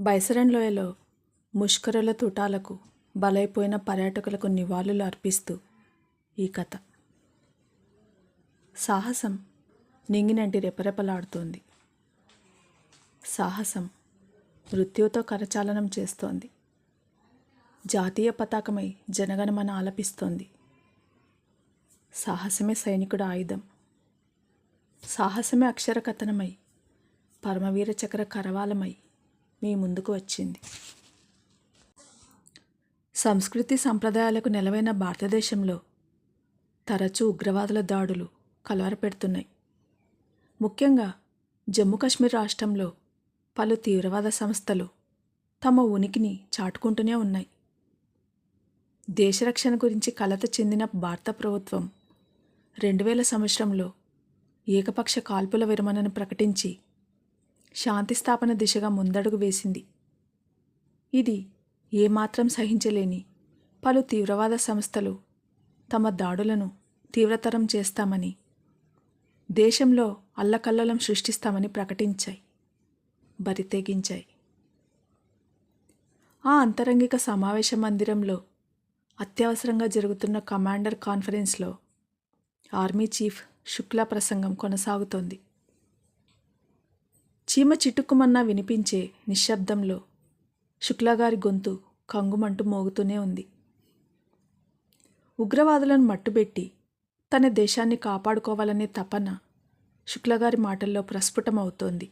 బైసరన్ లోయలో ముష్కరుల తుటాలకు బలైపోయిన పర్యాటకులకు నివాళులు అర్పిస్తూ ఈ కథ. సాహసం నింగినంటి రెపరెపలాడుతోంది. సాహసం మృత్యుతో కరచాలనం చేస్తోంది. జాతీయ పతాకమై జనగణమన ఆలపిస్తోంది. సాహసమే సైనికుడు ఆయుధం. సాహసమే అక్షర కథనమై పరమవీర చక్ర కరవాలమై మీ ముందుకు వచ్చింది. సంస్కృతి సంప్రదాయాలకు నెలవైన భారతదేశంలో తరచూ ఉగ్రవాదుల దాడులు కలవరపెడుతున్నాయి. ముఖ్యంగా జమ్మూ కాశ్మీర్ రాష్ట్రంలో పలు తీవ్రవాద సంస్థలు తమ ఉనికిని చాటుకుంటూనే ఉన్నాయి. దేశరక్షణ గురించి కలత చెందిన భారత ప్రభుత్వం రెండు వేల సంవత్సరంలో ఏకపక్ష కాల్పుల విరమణను ప్రకటించి శాంతి స్థాపన దిశగా ముందడుగు వేసింది. ఇది ఏమాత్రం సహించలేని పలు తీవ్రవాద సంస్థలు తమ దాడులను తీవ్రతరం చేస్తామని దేశంలో అల్లకల్లోలం సృష్టిస్తామని ప్రకటించాయి బరితెగించాయి. ఆ అంతరంగిక సమావేశ మందిరంలో అత్యవసరంగా జరుగుతున్న కమాండర్ కాన్ఫరెన్స్లో ఆర్మీ చీఫ్ శుక్లా ప్రసంగం కొనసాగుతోంది. చీమ చిటుక్కుమన్నా వినిపించే నిశ్శబ్దంలో శుక్లాగారి గొంతు కంగుమంటూ మోగుతూనే ఉంది. ఉగ్రవాదులను మట్టుబెట్టి తన దేశాన్ని కాపాడుకోవాలనే తపన శుక్లగారి మాటల్లో ప్రస్ఫుటమవుతోంది.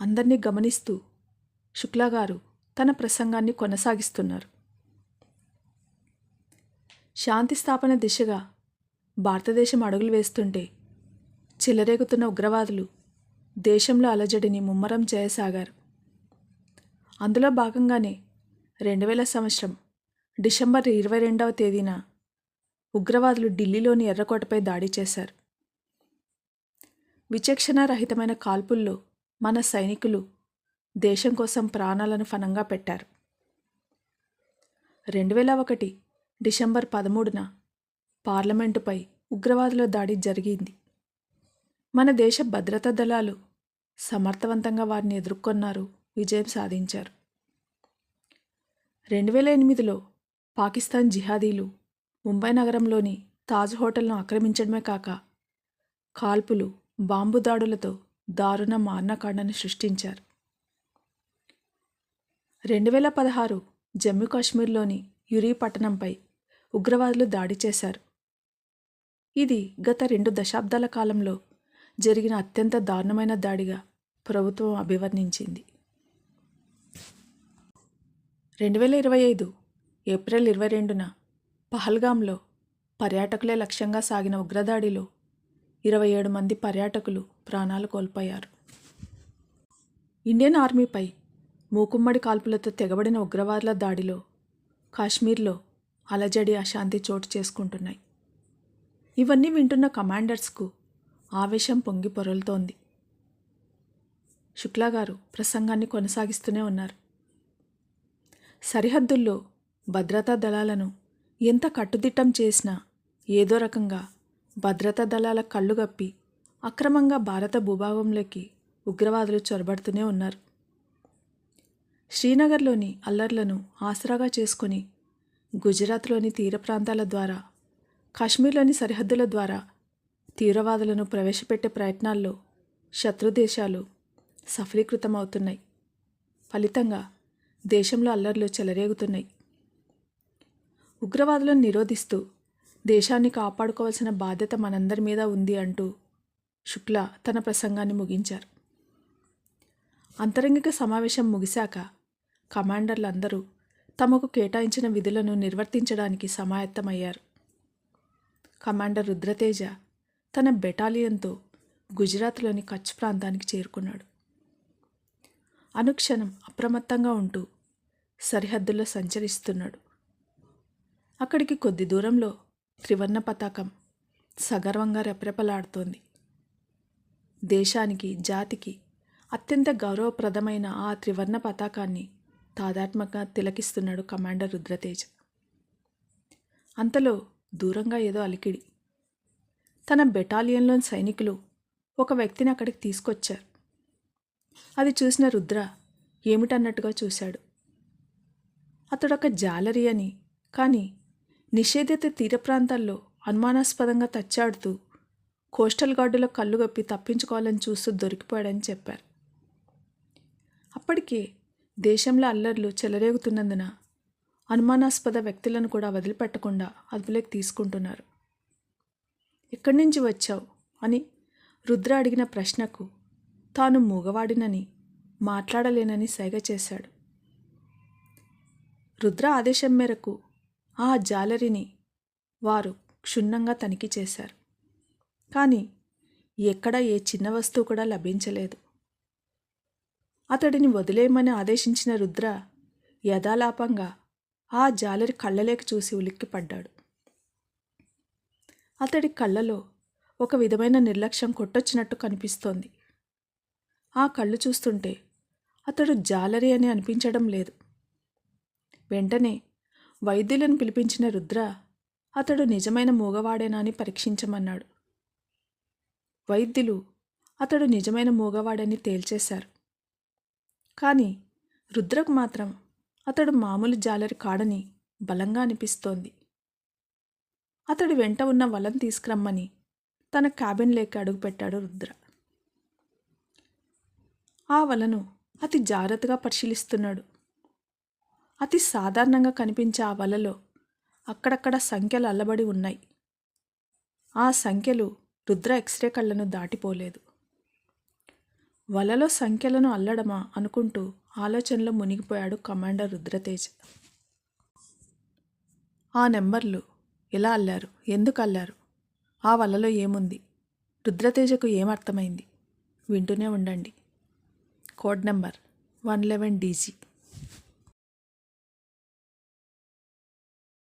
అందరినీ గమనిస్తూ శుక్లగారు తన ప్రసంగాన్ని కొనసాగిస్తున్నారు. శాంతి స్థాపన దిశగా భారతదేశం అడుగులు వేస్తుంటే చిలరేగుతున్న ఉగ్రవాదులు దేశంలో అలజడిని ముమ్మరం చేయసాగారు. అందులో భాగంగానే రెండు వేల సంవత్సరం డిసెంబర్ ఇరవై రెండవ తేదీన ఉగ్రవాదులు ఢిల్లీలోని ఎర్రకోటపై దాడి చేశారు. విచక్షణారహితమైన కాల్పుల్లో మన సైనికులు దేశం కోసం ప్రాణాలను ఫనంగా పెట్టారు. రెండు వేల ఒకటి డిసెంబర్ పదమూడున పార్లమెంటుపై ఉగ్రవాదుల దాడి జరిగింది. మన దేశ భద్రతా దళాలు సమర్థవంతంగా వారిని ఎదుర్కొన్నారు విజయం సాధించారు. రెండు వేల ఎనిమిదిలో పాకిస్తాన్ జిహాదీలు ముంబై నగరంలోని తాజ్ హోటల్ను ఆక్రమించడమే కాక కాల్పులు బాంబు దాడులతో దారుణ మారణకాండను సృష్టించారు. రెండు వేల పదహారు జమ్మూ కాశ్మీర్లోని యురీ పట్టణంపై ఉగ్రవాదులు దాడి చేశారు. ఇది గత రెండు దశాబ్దాల కాలంలో జరిగిన అత్యంత దారుణమైన దాడిగా ప్రభుత్వం అభివర్ణించింది. రెండు వేల ఇరవై ఐదు ఏప్రిల్ ఇరవై రెండున పహల్గాంలో పర్యాటకులే లక్ష్యంగా సాగిన ఉగ్రదాడిలో ఇరవై ఏడు మంది పర్యాటకులు ప్రాణాలు కోల్పోయారు. ఇండియన్ ఆర్మీపై మూకుమ్మడి కాల్పులతో తెగబడిన ఉగ్రవాదుల దాడిలో కాశ్మీర్లో అలజడి అశాంతి చోటు చేసుకుంటున్నాయి. ఇవన్నీ వింటున్న కమాండర్స్కు ఆవేశం పొంగి పొరలుతోంది. శుక్లా గారు ప్రసంగాన్ని కొనసాగిస్తూనే ఉన్నారు. సరిహద్దుల్లో భద్రతా దళాలను ఎంత కట్టుదిట్టం చేసినా ఏదో రకంగా భద్రతా దళాల కళ్ళు గప్పి అక్రమంగా భారత భూభాగంలోకి ఉగ్రవాదులు చొరబడుతూనే ఉన్నారు. శ్రీనగర్లోని అల్లర్లను ఆసరాగా చేసుకొని గుజరాత్లోని తీర ప్రాంతాల ద్వారా కాశ్మీర్లోని సరిహద్దుల ద్వారా తీవ్రవాదులను ప్రవేశపెట్టే ప్రయత్నాల్లో శత్రు దేశాలు సఫలీకృతమవుతున్నాయి. ఫలితంగా దేశంలో అల్లర్లు చెలరేగుతున్నాయి. ఉగ్రవాదులను నిరోధిస్తూ దేశాన్ని కాపాడుకోవాల్సిన బాధ్యత మనందరి మీద ఉంది అంటూ శుక్లా తన ప్రసంగాన్ని ముగించారు. అంతరంగిక సమావేశం ముగిశాక కమాండర్లందరూ తమకు కేటాయించిన విధులను నిర్వర్తించడానికి సమాయత్తమయ్యారు. కమాండర్ రుద్రతేజ తన బెటాలియన్తో గుజరాత్లోని కచ్ ప్రాంతానికి చేరుకున్నాడు. అనుక్షణం అప్రమత్తంగా ఉంటూ సరిహద్దుల్లో సంచరిస్తున్నాడు. అక్కడికి కొద్ది దూరంలో త్రివర్ణ పతాకం సగర్వంగా రెపరెపలాడుతోంది. దేశానికి జాతికి అత్యంత గౌరవప్రదమైన ఆ త్రివర్ణ పతాకాన్ని తాదాత్మకంగా తిలకిస్తున్నాడు కమాండర్ రుద్రతేజ్. అంతలో దూరంగా ఏదో అలికిడి తన బెటాలియన్లోని సైనికులు ఒక వ్యక్తిని అక్కడికి తీసుకొచ్చారు. అది చూసిన రుద్ర ఏమిటన్నట్టుగా చూశాడు. అతడొక జాలరి అని కానీ నిషేధిత తీర ప్రాంతాల్లో అనుమానాస్పదంగా తచ్చాడుతూ కోస్టల్ గార్డులో కళ్ళు గప్పి తప్పించుకోవాలని చూస్తూ దొరికిపోయాడని చెప్పారు. అప్పటికే దేశంలో అల్లర్లు చెలరేగుతున్నందున అనుమానాస్పద వ్యక్తులను కూడా వదిలిపెట్టకుండా అదుపులోకి తీసుకుంటున్నారు. ఎక్కడి నుంచి వచ్చావు? అని రుద్ర అడిగిన ప్రశ్నకు తాను మూగవాడినని మాట్లాడలేనని సైగ చేశాడు. రుద్ర ఆదేశం మేరకు ఆ జాలరిని వారు క్షుణ్ణంగా తనిఖీ చేశారు. కానీ ఎక్కడ ఏ చిన్న వస్తువు కూడా లభించలేదు. అతడిని వదిలేయమని ఆదేశించిన రుద్ర యథాలాపంగా ఆ జాలరి కళ్ళలేక చూసి ఉలిక్కిపడ్డాడు. అతడి కళ్ళలో ఒక విధమైన నిర్లక్ష్యం కొట్టొచ్చినట్టు కనిపిస్తోంది. ఆ కళ్ళు చూస్తుంటే అతడు జాలరి అని అనిపించడం లేదు. వెంటనే వైద్యులను పిలిపించిన రుద్ర అతడు నిజమైన మూగవాడేనా అని పరీక్షించమన్నాడు. వైద్యులు అతడు నిజమైన మూగవాడని తేల్చేశారు. కానీ రుద్రకు మాత్రం అతడు మామూలు జాలరి కాడని బలంగా అనిపిస్తోంది. అతడి వెంట ఉన్న వలను తీసుకురమ్మని తన క్యాబిన్ లేక అడుగుపెట్టాడు రుద్ర. ఆ వలను అతి జాగ్రత్తగా పరిశీలిస్తున్నాడు. అతి సాధారణంగా కనిపించే ఆ వలలో అక్కడక్కడ సంఖ్యలు అల్లబడి ఉన్నాయి. ఆ సంఖ్యలు రుద్ర ఎక్స్రే కళ్ళను దాటిపోలేదు. వలలో సంఖ్యలను అల్లడమా అనుకుంటూ ఆలోచనలో మునిగిపోయాడు కమాండర్ రుద్రతేజ్. ఆ నెంబర్లు ఎలా అల్లారు? ఎందుకు అల్లారు? ఆ వలలో ఏముంది? రుద్రతేజకు ఏమర్థమైంది? వింటూనే ఉండండి. Code number one eleven DG.